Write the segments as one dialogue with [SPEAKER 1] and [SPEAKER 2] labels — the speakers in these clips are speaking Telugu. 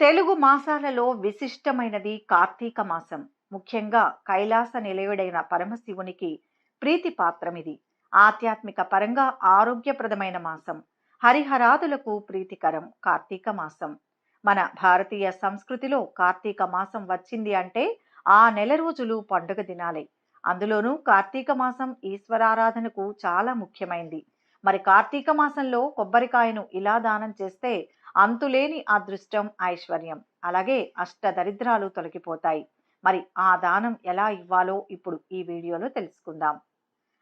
[SPEAKER 1] తెలుగు మాసాలలో విశిష్టమైనది కార్తీక మాసం. ముఖ్యంగా కైలాస నిలయుడైన పరమశివునికి ప్రీతి పాత్రమిది ఆధ్యాత్మిక పరంగా ఆరోగ్యప్రదమైన మాసం. హరిహరాదులకు ప్రీతికరం కార్తీక మాసం. మన భారతీయ సంస్కృతిలో కార్తీక మాసం వచ్చింది అంటే ఆ నెల రోజులు పండుగ దినాలే. అందులోనూ కార్తీక మాసం ఈశ్వరారాధనకు చాలా ముఖ్యమైంది. మరి కార్తీక మాసంలో కొబ్బరికాయను ఇలా దానం చేస్తే అంతులేని అదృష్టం ఐశ్వర్యం. అలాగే అష్ట దరిద్రాలు తొలగిపోతాయి. మరి ఆ దానం ఎలా ఇవ్వాలో ఇప్పుడు ఈ వీడియోలో తెలుసుకుందాం.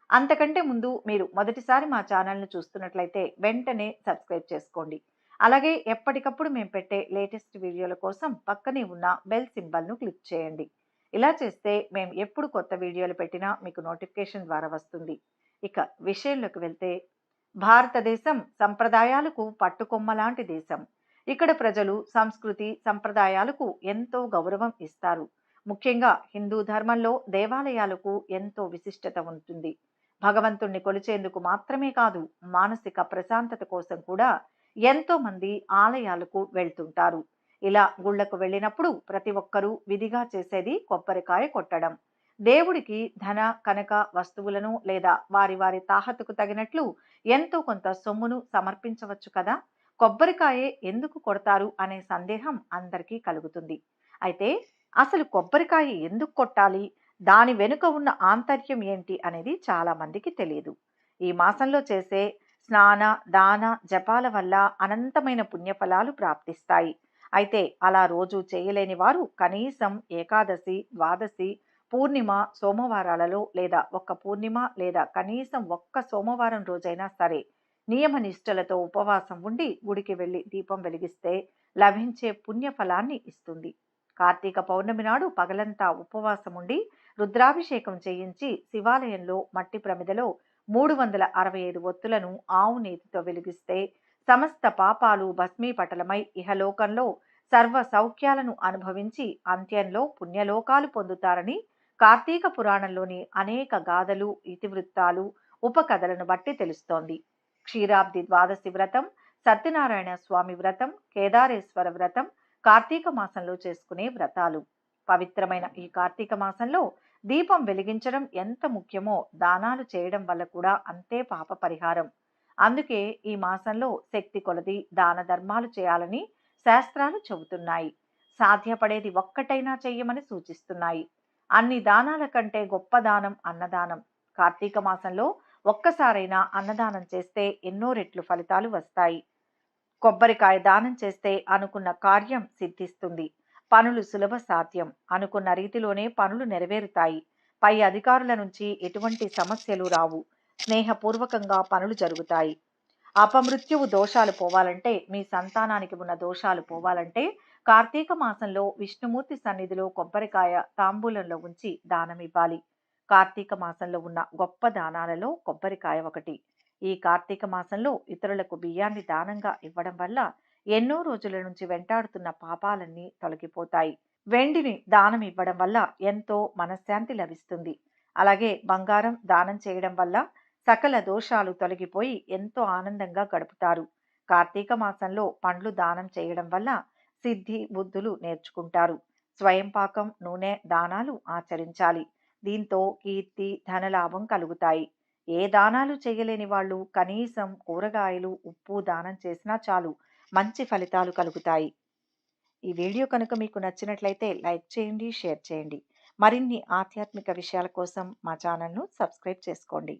[SPEAKER 1] అంతకంటే ముందు మీరు మొదటిసారి మా ఛానల్ను చూస్తున్నట్లయితే వెంటనే సబ్స్క్రైబ్ చేసుకోండి. అలాగే ఎప్పటికప్పుడు మేము పెట్టే లేటెస్ట్ వీడియోల కోసం పక్కనే ఉన్న బెల్ సింబల్ను క్లిక్ చేయండి. ఇలా చేస్తే మేము ఎప్పుడు కొత్త వీడియోలు పెట్టినా మీకు నోటిఫికేషన్ ద్వారా వస్తుంది. ఇక విషయంలోకి వెళ్తే భారతదేశం సంప్రదాయాలకు పట్టుకొమ్మ లాంటి దేశం. ఇక్కడ ప్రజలు సంస్కృతి సంప్రదాయాలకు ఎంతో గౌరవం ఇస్తారు. ముఖ్యంగా హిందూ ధర్మంలో దేవాలయాలకు ఎంతో విశిష్టత ఉంటుంది. భగవంతుణ్ణి కొలిచేందుకు మాత్రమే కాదు మానసిక ప్రశాంతత కోసం కూడా ఎంతో మంది ఆలయాలకు వెళ్తుంటారు. ఇలా గుళ్ళకు వెళ్ళినప్పుడు ప్రతి ఒక్కరూ విధిగా చేసేది కొబ్బరికాయ కొట్టడం. దేవుడికి ధన కనక వస్తువులను లేదా వారి వారి తాహతుకు తగినట్లు ఎంతో కొంత సొమ్మును సమర్పించవచ్చు కదా? కొబ్బరికాయే ఎందుకు కొడతారు అనే సందేహం అందరికీ కలుగుతుంది. అయితే అసలు కొబ్బరికాయ ఎందుకు కొట్టాలి? దాని వెనుక ఉన్న ఆంతర్యం ఏంటి అనేది చాలా మందికి తెలియదు. ఈ మాసంలో చేసే స్నాన దాన జపాల వల్ల అనంతమైన పుణ్యఫలాలు ప్రాప్తిస్తాయి. అయితే అలా రోజు చేయలేని వారు కనీసం ఏకాదశి ద్వాదశి పూర్ణిమ సోమవారాలలో లేదా ఒక్క పూర్ణిమ లేదా కనీసం ఒక్క సోమవారం రోజైనా సరే నియమ నిష్ఠలతో ఉపవాసం ఉండి గుడికి వెళ్ళి దీపం వెలిగిస్తే లభించే పుణ్యఫలాన్ని ఇస్తుంది. కార్తీక పౌర్ణమి నాడు పగలంతా ఉపవాసం ఉండి రుద్రాభిషేకం చేయించి శివాలయంలో మట్టి ప్రమిదలో మూడు వందల అరవై ఐదు ఒత్తులను ఆవు నేతితో వెలిగిస్తే సమస్త పాపాలు భస్మీపటలమై ఇహలోకంలో సర్వ సౌఖ్యాలను అనుభవించి అంత్యంలో పుణ్యలోకాలు పొందుతారని కార్తీక పురాణంలోని అనేక గాథలు ఇతివృత్తాలు ఉపకథలను బట్టి తెలుస్తోంది. క్షీరాబ్ది ద్వాదశి వ్రతం సత్యనారాయణ స్వామి వ్రతం కేదారేశ్వర వ్రతం కార్తీక మాసంలో చేసుకునే వ్రతాలు. పవిత్రమైన ఈ కార్తీక మాసంలో దీపం వెలిగించడం ఎంత ముఖ్యమో దానాలు చేయడం వల్ల కూడా అంతే పాప పరిహారం. అందుకే ఈ మాసంలో శక్తి కొలది దాన ధర్మాలు చేయాలని శాస్త్రాలు చెబుతున్నాయి. సాధ్యపడేది ఒక్కటైనా చెయ్యమని సూచిస్తున్నాయి. అన్ని దానాల కంటే గొప్ప దానం అన్నదానం. కార్తీక మాసంలో ఒక్కసారైనా అన్నదానం చేస్తే ఎన్నో రెట్లు ఫలితాలు వస్తాయి. కొబ్బరికాయ దానం చేస్తే అనుకున్న కార్యం సిద్ధిస్తుంది. పనులు సులభ సాధ్యం. అనుకున్న రీతిలోనే పనులు నెరవేరుతాయి. పై అధికారుల నుంచి ఎటువంటి సమస్యలు రావు. స్నేహపూర్వకంగా పనులు జరుగుతాయి. అపమృత్యువు దోషాలు పోవాలంటే మీ సంతానానికి ఉన్న దోషాలు పోవాలంటే కార్తీక మాసంలో విష్ణుమూర్తి సన్నిధిలో కొబ్బరికాయ తాంబూలంలో ఉంచి దానం ఇవ్వాలి. కార్తీక మాసంలో ఉన్న గొప్ప దానాలలో కొబ్బరికాయ ఒకటి. ఈ కార్తీక మాసంలో ఇతరులకు బియ్యాన్ని దానంగా ఇవ్వడం వల్ల ఎన్నో రోజుల నుంచి వెంటాడుతున్న పాపాలన్నీ తొలగిపోతాయి. వెండిని దానం ఇవ్వడం వల్ల ఎంతో మనశ్శాంతి లభిస్తుంది. అలాగే బంగారం దానం చేయడం వల్ల సకల దోషాలు తొలగిపోయి ఎంతో ఆనందంగా గడుపుతారు. కార్తీక మాసంలో పండ్లు దానం చేయడం వల్ల సిద్ధి బుద్ధులు నేర్చుకుంటారు. స్వయం పాకం నూనె దానాలు ఆచరించాలి. దీంతో కీర్తి ధనలాభం కలుగుతాయి. ఏ దానాలు చేయలేని వాళ్ళు కనీసం కూరగాయలు ఉప్పు దానం చేసినా చాలు మంచి ఫలితాలు కలుగుతాయి. ఈ వీడియో కనుక మీకు నచ్చినట్లయితే లైక్ చేయండి షేర్ చేయండి. మరిన్ని ఆధ్యాత్మిక విషయాల కోసం మా ఛానల్ను సబ్స్క్రైబ్ చేసుకోండి.